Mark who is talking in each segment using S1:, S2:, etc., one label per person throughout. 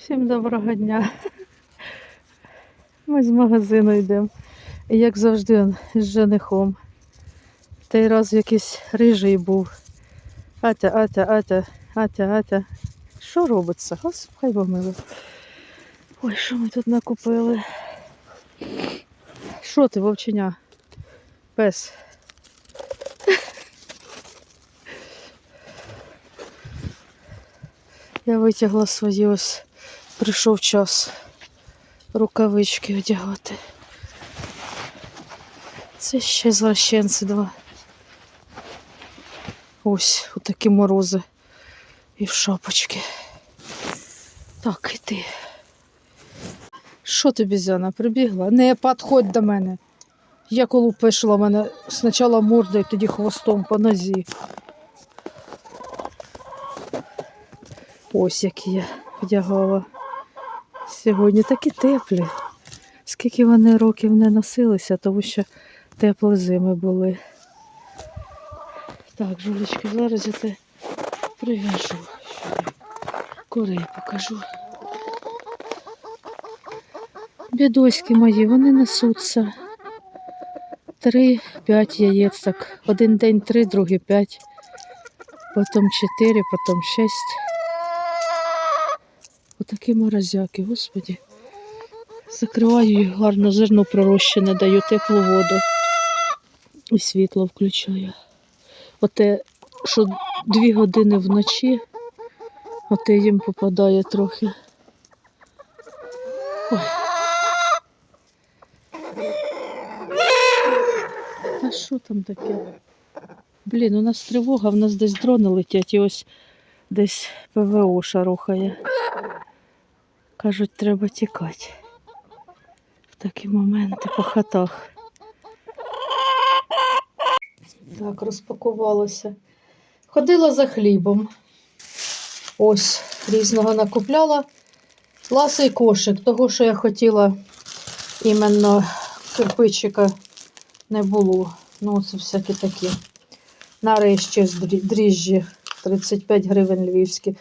S1: Всім доброго дня. Ми з магазину йдемо. Як завжди, з женихом. Той раз якийсь рижий був. Атя, атя, атя, атя, атя. Що робиться? Господи, хай помилує. Ой, що ми тут накупили? Що ти, вовченя? Пес. Я витягла свої ось прийшов час рукавички одягати. Це ще звращенці два. Ось такі морози і в шапочки. Так, іди. Що ти, бізяна, прибігла? Не підходь до мене. Я коли пішла мене спочатку мордою, тоді хвостом по нозі. Ось які я вдягала. Сьогодні такі теплі. Скільки вони років не носилися, тому що теплі зими були. Так, жулечки, зараз я те прив'яжу. Курей покажу. Бідоськи мої, вони несуться. Три-п'ять яєць, так. Один день три, другий п'ять, потім чотири, потім шість. Отакі морозяки, господі. Закриваю їх гарно, зерно пророщене, даю теплу воду. І світло включаю. Оте, що дві години вночі, оте їм попадає трохи. Ой. А що там таке? Блін, у нас тривога, в нас десь дрони летять і ось десь ПВО шарухає. Кажуть, треба тікати. В такі моменти по хатах. Так, розпакувалося. Ходила за хлібом. Ось, різного накупляла. Ласий кошик, того, що я хотіла іменно кирпичика не було. Ну, це всякі такі. Нарешті дріжджі 35 гривень львівські.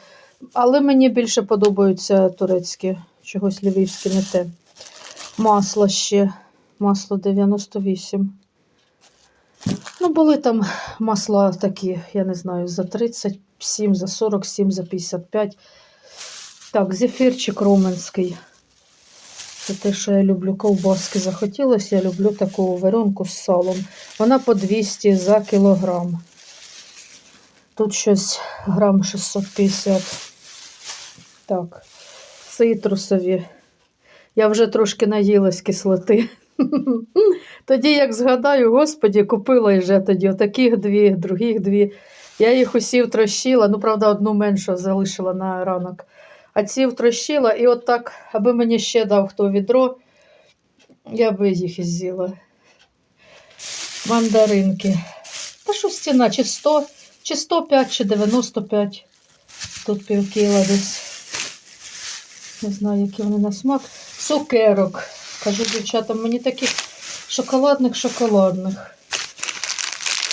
S1: Але мені більше подобаються турецькі, чогось львівське не те. Масло ще. Масло 98. Ну, були там масла такі, я не знаю, за 37, за 47, за 55. Так, зефірчик роменський. Це те, що я люблю. Ковбаски захотілося. Я люблю таку варенку з салом. Вона по 200 за кілограм. Тут щось грам 650. Так, цитрусові. Я вже трошки наїлась кислоти. Тоді, як згадаю, господі, купила вже тоді отаких дві, других дві. Я їх усі втрощила, ну, правда, одну меншу залишила на ранок. А ці втрощила, і от так, аби мені ще дав хто відро, я би їх і з'їла. Мандаринки. Та що стіна, чи 100, чи 105, чи 95. Тут пів кіла десь. Не знаю, які вони на смак. Цукерок. Кажу дівчатам, мені таких шоколадних шоколадних.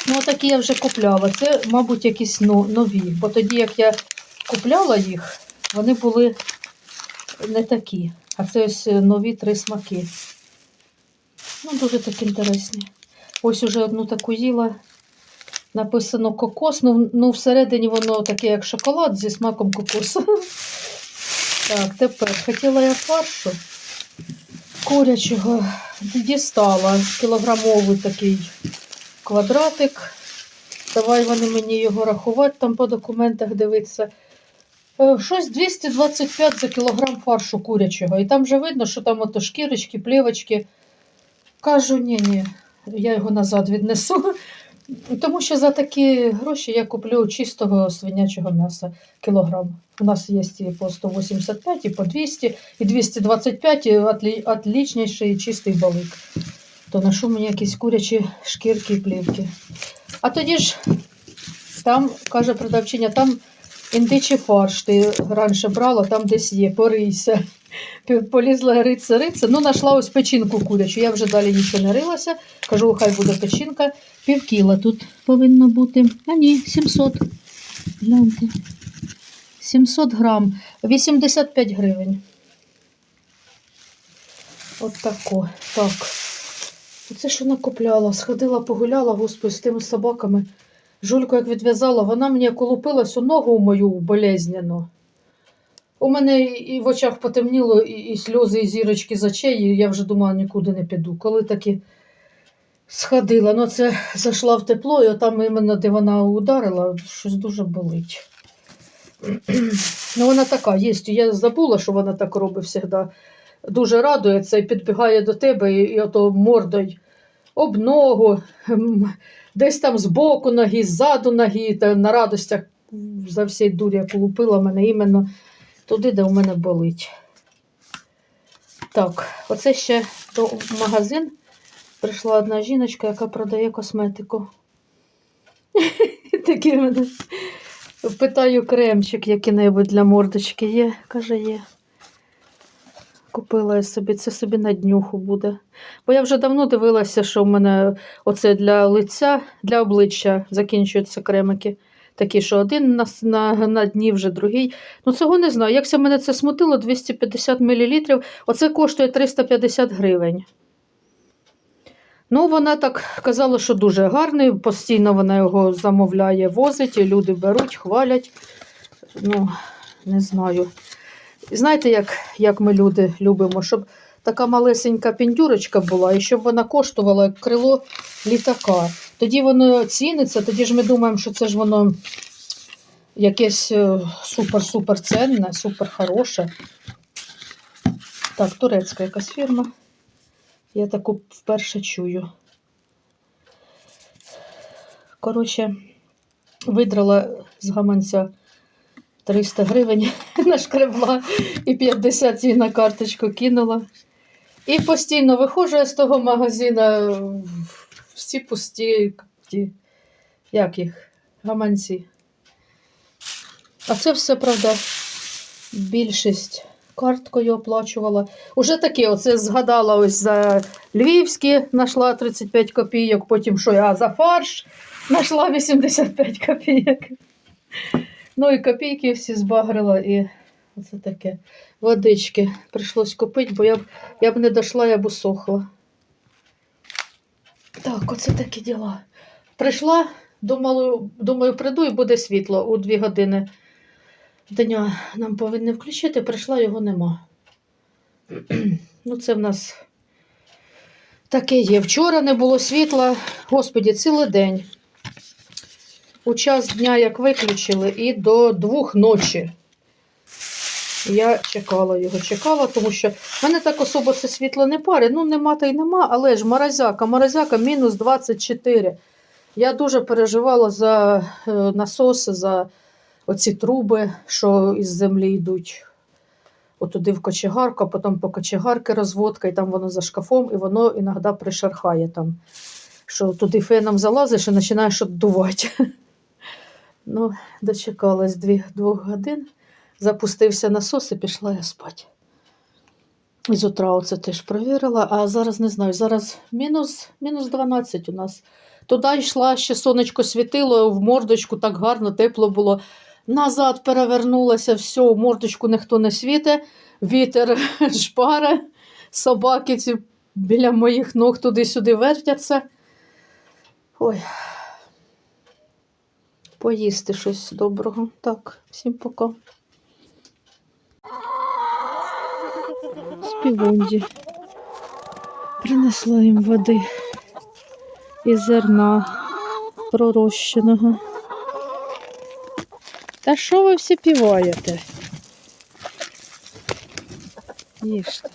S1: Ну, такі я вже купляла. Це, мабуть, якісь но- нові. Бо тоді, як я купляла їх, вони були не такі. А це ось е, нові три смаки. Ну, дуже такі інтересні. Ось уже одну таку їла. Написано кокос, ну, ну всередині воно таке, як шоколад зі смаком кокосу. Так, тепер хотіла я фаршу курячого. Дістала кілограмовий такий квадратик. Давай вони мені його рахувати, там по документах дивитися. Е, Щось 225 за кілограм фаршу курячого. І там вже видно, що там ото шкірочки, плівочки. Кажу, ні, ні, я його назад віднесу. Тому що за такі гроші я куплю чистого свинячого м'яса кілограм. У нас є і по 185, і по 200, і 225, і отлі, отлічніший чистий балик. То ношу мені якісь курячі шкірки і плівки. А тоді ж там, каже продавчиня, там індичий фарш ти раніше брала, там десь є, порийся. Полізла риться, риться. Ну, знайшла ось печінку курячу. Я вже далі нічого не рилася. Кажу, хай буде печінка. Пів кіла тут повинно бути. А ні, 700. Гляньте. 700 грам, 85 гривень. От тако. Так. Оце що накупляла. Сходила, погуляла, господи, з тими собаками. Жульку як відв'язала, вона мені як улупилась у ногу мою болезненно. У мене і в очах потемніло, і, і сльози, і зірочки з очей, і я вже думала, нікуди не піду. Коли таки сходила, ну це зайшла в тепло, і там іменно де вона ударила, щось дуже болить. ну, вона така є. Я забула, що вона так робить завжди. Дуже радується і підбігає до тебе, і, і ото мордою об ногу, десь там збоку ноги, ззаду ноги, та на радостях за всій дурі як лупила мене іменно туди, де у мене болить. Так, оце ще до магазин прийшла одна жіночка, яка продає косметику. Такий мене. Питаю кремчик який-небудь для мордочки є. Каже, є. Купила я собі, це собі на днюху буде. Бо я вже давно дивилася, що в мене оце для лиця, для обличчя закінчуються кремики. Такі, що один на, на, на дні, вже другий. Ну, цього не знаю. Якся мене це смутило, 250 мл, оце коштує 350 гривень. Ну, вона так казала, що дуже гарний, постійно вона його замовляє, возить, і люди беруть, хвалять. Ну, не знаю. Знаєте, як, як ми люди любимо, щоб така малесенька піндюрочка була, і щоб вона коштувала як крило літака. Тоді воно ціниться, тоді ж ми думаємо, що це ж воно якесь супер-супер ценне, супер хороше. Так, турецька якась фірма. Я таку вперше чую. Коротше, видрала з гаманця 300 гривень, нашкребла і 50 їй на карточку кинула. І постійно виходжу я з того магазина, всі пусті, ті, як їх, гаманці. А це все, правда, більшість карткою оплачувала. Уже таке, оце згадала ось за Львівські, знайшла 35 копійок, потім що я за фарш знайшла 85 копійок. Ну і копійки всі збагрила, і оце таке. Водички прийшлось купити, бо я б, я б не дійшла, я б усохла. Так, оце такі діла. Прийшла, думала, думаю, прийду і буде світло у дві години дня нам повинні включити, прийшла, його нема. ну, це в нас таке є. Вчора не було світла, господі, цілий день. У час дня, як виключили, і до двох ночі. Я чекала його, чекала, тому що в мене так особо це світло не парить. Ну, нема та й нема, але ж морозяка, морозяка мінус 24. Я дуже переживала за е, насоси, за оці труби, що із землі йдуть. Отуди в кочегарку, а потім по кочегарки розводка, і там воно за шкафом, і воно іноді пришархає там. Що туди феном залазиш і починаєш віддувати. Ну, дочекалась двох годин, запустився насос і пішла я спати. І з утра оце теж провірила, а зараз не знаю, зараз мінус, мінус 12 у нас. Туди йшла, ще сонечко світило, в мордочку так гарно, тепло було. Назад перевернулася, все, в мордочку ніхто не світе, вітер шпаре, собаки ці біля моїх ног туди-сюди вертяться. Ой. Поїсти щось доброго. Так, всім пока. Співонді. Принесла їм води і зерна пророщеного. Та що ви всі піваєте? Їжте.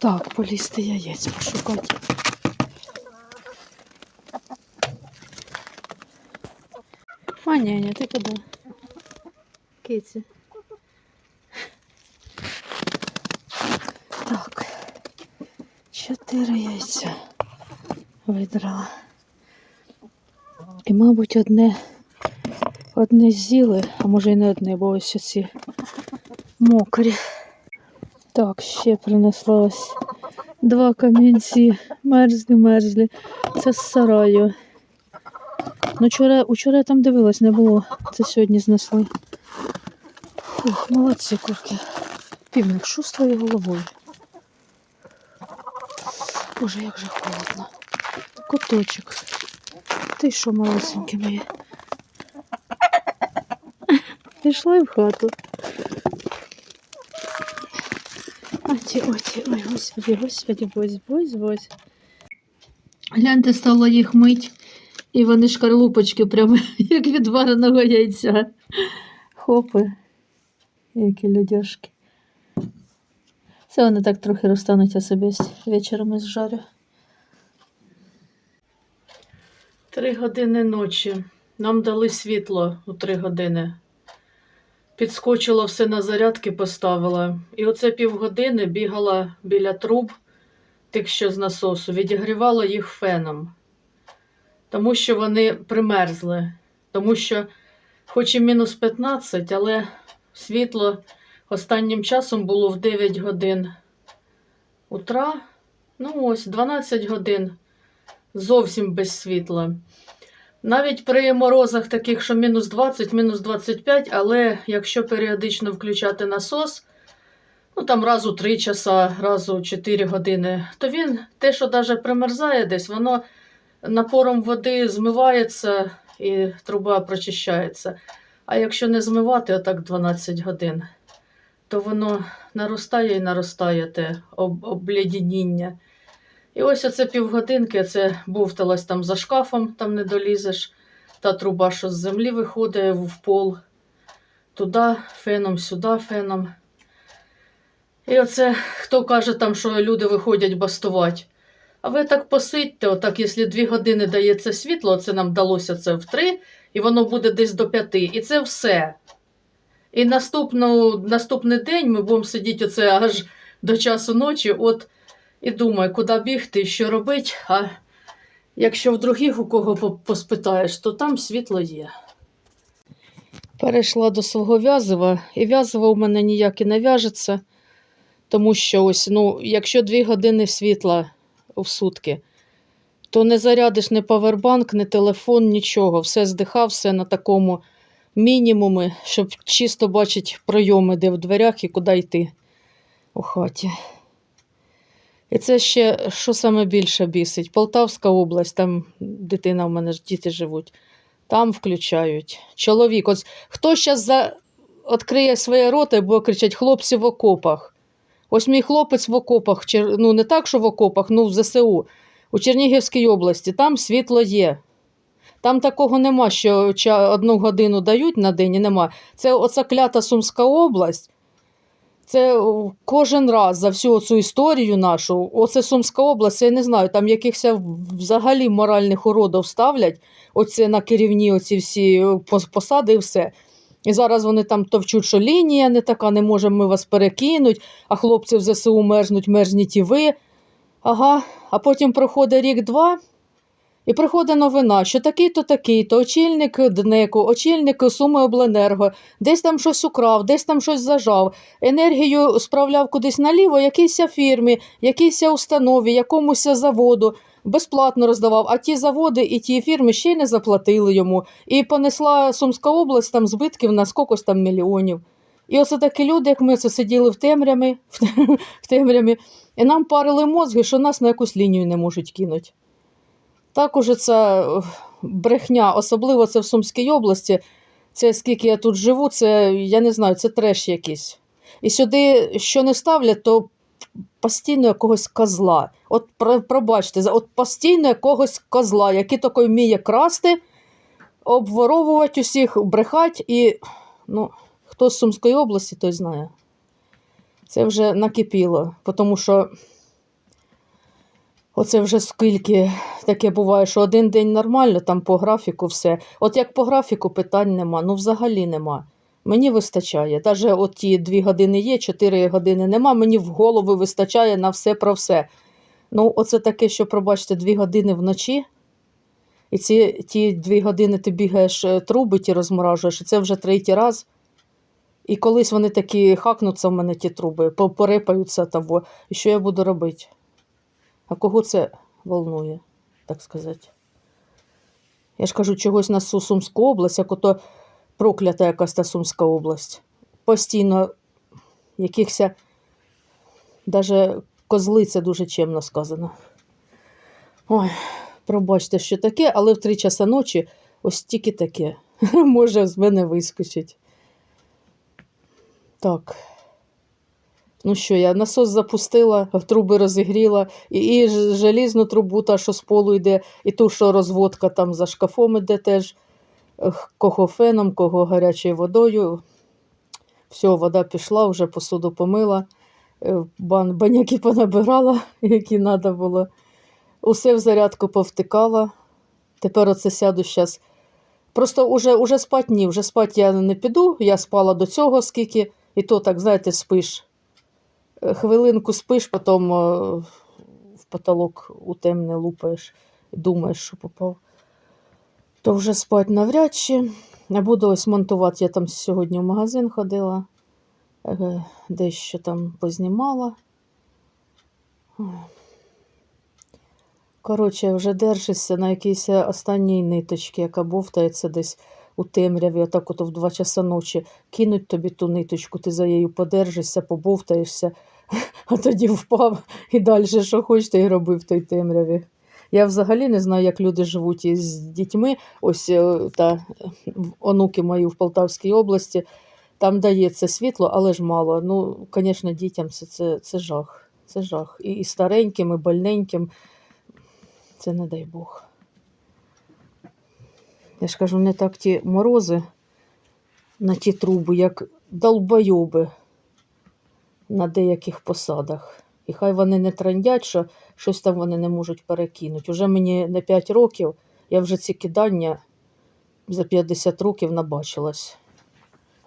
S1: Так, полізти яєць пошукати. Маняня, ти куди? Киці. Так. Чотири яйця видрала. І, мабуть, одне, одне з'їли, а може і не одне, бо ось ці мокрі. Так, ще принесла ось два камінці. Мерзлі, мерзлі. Це з сараю. Ну, вчора, вчора я там дивилась, не було. Це сьогодні знесли. Фух, молодці курки. Півник, що з твоєю головою? Боже, як же холодно. Куточок. Ти що, малесеньке моє? Пішла в хату. А ті, оті, ой, господи, господи, бось, бось, бось. Гляньте, стало їх мить, і вони шкарлупочки прямо як від вареного яйця. Хопи, які людяшки. Це вони так трохи розтануть, а собі вечором із жарю. Три години ночі. Нам дали світло у три години. Підскочила все на зарядки, поставила. І оце півгодини бігала біля труб, тих, що з насосу, відігрівала їх феном. Тому що вони примерзли. Тому що, хоч і мінус 15, але світло останнім часом було в 9 годин утра. Ну ось, 12 годин. Зовсім без світла. Навіть при морозах таких, що мінус 20, мінус 25, але якщо періодично включати насос, ну там раз у 3 часа, раз у 4 години, то він те, що навіть примерзає десь, воно напором води змивається і труба прочищається. А якщо не змивати отак 12 годин, то воно наростає і наростає те об- обледеніння. І ось оце півгодинки, це бовталась там за шкафом, там не долізеш. Та труба, що з землі виходить в пол. Туди феном, сюди феном. І оце хто каже там, що люди виходять бастувати. А ви так посидьте, отак, якщо дві години дається світло, це нам вдалося це в три, і воно буде десь до п'яти. І це все. І наступну, наступний день ми будемо сидіти оце аж до часу ночі. От і думаю, куди бігти, що робити. А якщо в других у кого поспитаєш, то там світло є. Перейшла до свого в'язива, і в'язиво у мене ніяк і не в'яжеться, тому що ось, ну, якщо дві години світла в сутки, то не зарядиш ні павербанк, ні телефон, нічого. Все здихав, все на такому мінімумі, щоб чисто бачити пройоми, де в дверях і куди йти у хаті. І це ще що саме більше бісить? Полтавська область, там дитина в мене діти живуть, там включають. Чоловік, ось хто зараз за... відкриє своє рота і буде кричати хлопці в окопах. Ось мій хлопець в окопах, ну не так, що в окопах, ну в ЗСУ, у Чернігівській області, там світло є. Там такого нема, що одну годину дають на день і нема. Це оця клята Сумська область. Це кожен раз за всю цю історію нашу, оце Сумська область, я не знаю, там якихось взагалі моральних уродів ставлять, оце на керівні оці всі е, посади і все. І зараз вони там товчуть, що лінія не така, не можемо ми вас перекинуть, а хлопці в ЗСУ мерзнуть, мерзніть і ви. Ага, а потім проходить рік-два, і приходить новина, що такий-то, такий-то, очільник ДНЕКу, очільник Суми Обленерго, десь там щось украв, десь там щось зажав, енергію справляв кудись наліво, якійсь фірмі, якійсь установі, якомусь заводу, безплатно роздавав, а ті заводи і ті фірми ще й не заплатили йому. І понесла Сумська область там збитків на скокось там мільйонів. І оце такі люди, як ми це сиділи в темряві, в темряві, і нам парили мозги, що нас на якусь лінію не можуть кинути. Так уже це брехня, особливо це в Сумській області. Це скільки я тут живу, це я не знаю, це треш якийсь. І сюди, що не ставлять, то постійно якогось козла. От пробачте, от постійно якогось козла, який такий вміє красти, обворовувати усіх, брехати і ну, хто з Сумської області, той знає. Це вже накипіло, тому що оце вже скільки таке буває, що один день нормально, там по графіку все. От як по графіку питань нема, ну взагалі нема. Мені вистачає. Навіть от ті дві години є, чотири години нема, мені в голову вистачає на все про все. Ну, оце таке, що, пробачте, дві години вночі, і ці ті дві години ти бігаєш е, труби ті розморажуєш, і це вже третій раз. І колись вони такі хакнуться в мене ті труби, по- порипаються того. І що я буду робити? А кого це волнує, так сказати? Я ж кажу, чогось на Су- Сумську область, як ото проклята якась та Сумська область. Постійно якихось, даже козли це дуже чемно сказано. Ой, пробачте, що таке, але в три часа ночі ось тільки таке. Може з мене вискочить. Так. Ну що, я насос запустила, труби розігріла, і, і желізну трубу, та, що з полу йде, і ту, що розводка там за шкафом іде теж, кого феном, кого гарячою водою. Все, вода пішла, вже посуду помила, е, бан, баняки понабирала, які треба було. Усе в зарядку повтикала. Тепер оце сяду зараз. Просто уже, уже спать ні, вже спать я не піду. Я спала до цього, скільки, і то так, знаєте, спиш. Хвилинку спиш, потім е, в потолок у темне лупаєш думаєш, що попав. То вже спать навряд чи. Я буду ось монтувати. Я там сьогодні в магазин ходила, дещо там познімала. Коротше, вже держишся на якійсь останній ниточці, яка бовтається десь у темряві, отак от в два часа ночі. Кинуть тобі ту ниточку, ти за нею подержишся, побовтаєшся, а тоді впав і далі, що хочеш, ти й роби в той темряві. Я взагалі не знаю, як люди живуть із дітьми. Ось е, та онуки мої в Полтавській області. Там дається світло, але ж мало. Ну, звісно, дітям це, це, це жах. Це жах. І, і стареньким, і больненьким. Це не дай Бог. Я ж кажу, не так ті морози на ті труби, як долбойоби на деяких посадах. І хай вони не трандять, що щось там вони не можуть перекинути. Уже мені не 5 років, я вже ці кидання за 50 років набачилась.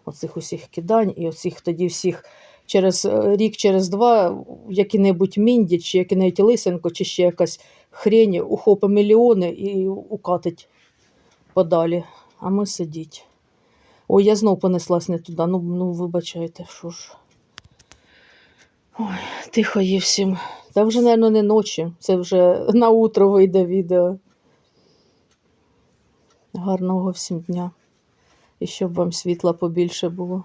S1: Оцих усіх кидань і оцих тоді всіх через е, рік, через два які-небудь мінді, чи який-небудь лисенко, чи ще якась хрень ухопить мільйони і укатить подалі. А ми сидіть. Ой, я знов понеслась не туди. Ну, ну вибачайте, що ж. Ой, тихо є всім. Та вже, мабуть, не ночі. Це вже на утро вийде відео. Гарного всім дня. І щоб вам світла побільше було.